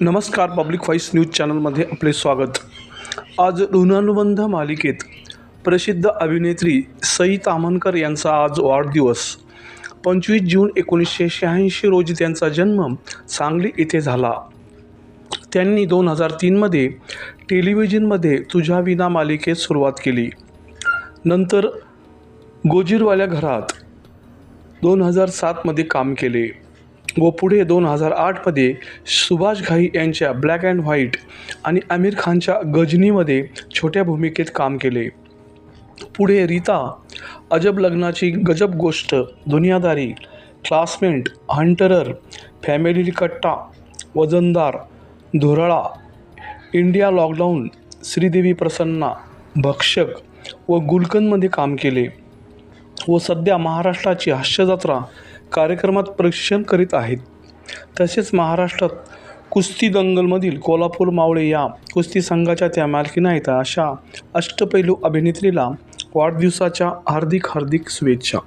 नमस्कार public voice news चॅनलमध्ये आपले स्वागत. आज ऋणानुबंध मालिकेत प्रसिद्ध अभिनेत्री सई तामणकर यांचा आज वाढदिवस. पंचवीस जून एकोणीसशे शहाऐंशी रोजी त्यांचा जन्म सांगली येथे झाला. त्यांनी दोन हजार तीनमध्ये टेलिव्हिजनमध्ये तुझ्या विना मालिकेत सुरुवात केली. नंतर गोजीरवाल्या घरात दोन हजार सातमध्ये काम केले. व पुढे दोन हजार आठमध्ये सुभाष घाई यांच्या ब्लॅक अँड व्हाईट आणि आमिर खानच्या गजनीमध्ये छोट्या भूमिकेत काम केले. पुढे रीता अजब लग्नाची गजब गोष्ट दुनियादारी क्लासमेंट Hunterrr family Katta Vazandar Dhurala India lockdown Shridevi Prasanna Bhakshak व गुलकंदमध्ये काम केले व सध्या महाराष्ट्राची हास्यजत्रा कार्यक्रमात प्रशिक्षण करीत आहेत. तसेच महाराष्ट्रात कुस्ती दंगलमधील कोल्हापूर मावळे या कुस्ती संघाच्या त्या मालकीन आहेत अशा अष्टपैलू अभिनेत्रीला वाढदिवसाच्या हार्दिक हार्दिक शुभेच्छा.